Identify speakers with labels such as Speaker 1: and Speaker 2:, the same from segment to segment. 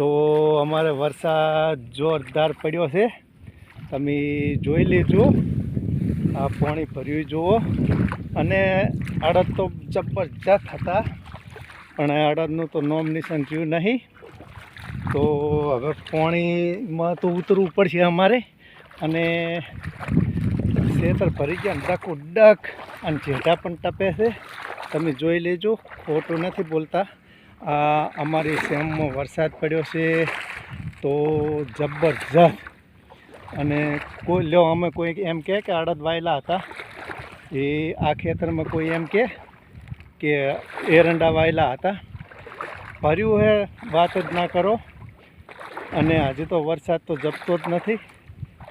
Speaker 1: તો અમારે વરસાદ જોરદાર પડ્યો છે. તમે જોઈ લેજો. આ પાણી ભર્યું જુઓ. અને અડદ તો જબરજસ્ત હતા. પણ અડદનું તો નોમ નિશાન થયું નહીં. તો હવે પાણીમાં તો ઉતરવું પડશે અમારે. અને ખેતર ભરી ગયા ડક ડક અને જેઠા પણ ટપે છે. તમે જોઈ લેજો. ખોટું નથી બોલતા. આ અમારી શેમમાં વરસાદ પડ્યો છે તો જબરજસ્ત. અને કોઈ, લ્યો, અમે કોઈ એમ કહે કે અડદ વાયેલા હતા. એ આ ખેતરમાં કોઈ એમ કહે કે એરંડા વાયેલા હતા. ભર્યું હે, વાત જ ના કરો. અને હજી તો વરસાદ તો જપતો જ નથી.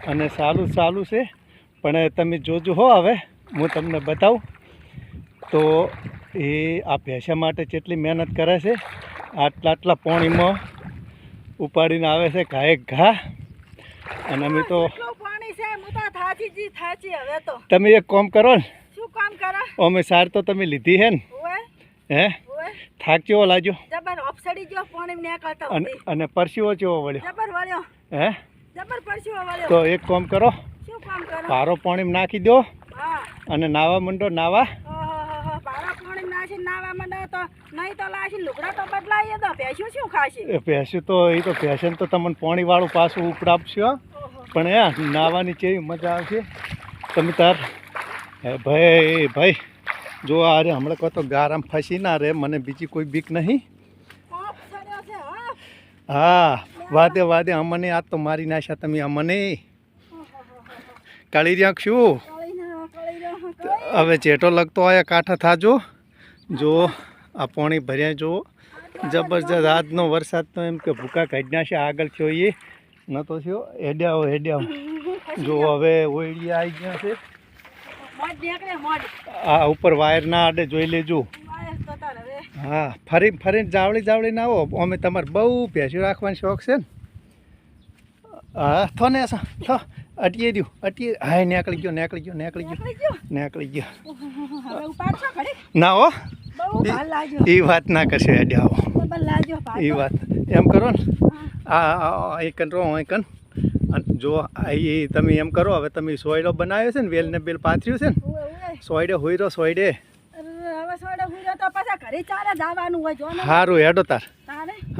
Speaker 1: અને સારું ચાલુ છે. પણ તમે જોજો હો હવે, હું તમને બતાવું. તો એ આ ભેંસા માટે જેટલી મહેનત કરે છે આટલા આટલા પાણીમાં ઉપાડીને આવે છે ઘાએ ઘા. અને અમે તો
Speaker 2: પાણી
Speaker 1: તમે એક કામ કરો ને. અમે સાર તો તમે લીધી હે ને. હે? થાક ચેવો લાગ્યો.
Speaker 2: પાણી
Speaker 1: અને પરસીવો ચેવો વળ્યો. હે? તો એક કામ કરો. પારો પાણીમાં નાખી દો અને નાવા મંડો નાવા
Speaker 2: ઓહો ભાડા પાણી નાખી નાવા માંડે તો નહીં તો લાશી લુગડા તો બદલાઈએ તો ભેંસ્યું શું ખાશે?
Speaker 1: એ તો એ તો ભેંસન તો તમને પાણીવાળું પાછું ઉપડાવશો પણ એ નાવાની કેવી મજા આવશે. તમે તાર ભાઈ ભાઈ જો આ રે હમણાં કહો તો ગારામ ફસી ના રે મને બીજી કોઈ બીક નહીં.
Speaker 2: હા.
Speaker 1: વાદે વાદે અમને આ તો મારી નાખ્યા તમે અમને. કાળી રહ્યા શું? હવે ચેટો લગતો હોય કાંઠા થાજો. જો આ પાણી ભર્યા જુઓ. જબરજસ્ત આજનો વરસાદ તો એમ કે ભૂકા કાઢી નાખે આગળ થયો એ ન તો થયો હેડ્યા હેડ્યા જો હવે ઓઈડિયા આવી ગયા છે. આ ઉપર વાયર ના આડે જોઈ લેજો. હા ફરી ફરીને જાવળી જાવળી ના આવો. અમે તમારે બહુ ભેંસ્યું રાખવાનો શોખ છે ને. હા થો ને થો અટીએ દ્યું અટીએ. હા નીકળી ગયો નીકળી ગયો નીકળી ગયો
Speaker 2: નીકળી ગયો.
Speaker 1: ના હો. એ વાત ના કરશે હેડ્યા આવો. એ વાત. એમ કરો ને? આ કન રહો અહીં કન. જો એ તમે એમ કરો હવે તમે સોયડો બનાવ્યો છે ને વેલ ને બેલ પાથર્યું છે ને. સોયડે રહ્યો સોયડે. સારું હેડો તાર.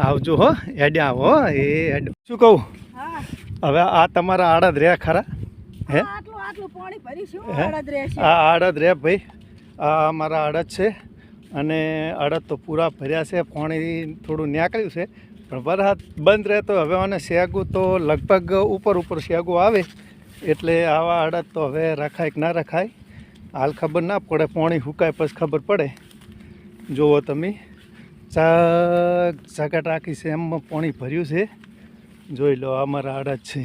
Speaker 1: આવજો હો હેડ્યા આવો હો એ હેડો. શું કહું? હવે આ તમારા આડદ રહ્યા ખરા? હે હે? આડદ રે ભાઈ. આ મારા આડદ છે. અને અડદ તો પૂરા ભર્યા છે, પાણી થોડું નીકળ્યું છે, પણ વરસાદ બંધ રહે તો હવે અને શેગું તો લગભગ ઉપર ઉપર શેગું આવે, એટલે આવા અડદ તો હવે રખાય કે ના રખાય, હાલ ખબર ના પડે, પાણી સુકાય પછી ખબર પડે. જુઓ તમે ચક રાખી છે એમ પાણી ભર્યું છે. જોઈ લો અમારા અડદ છે.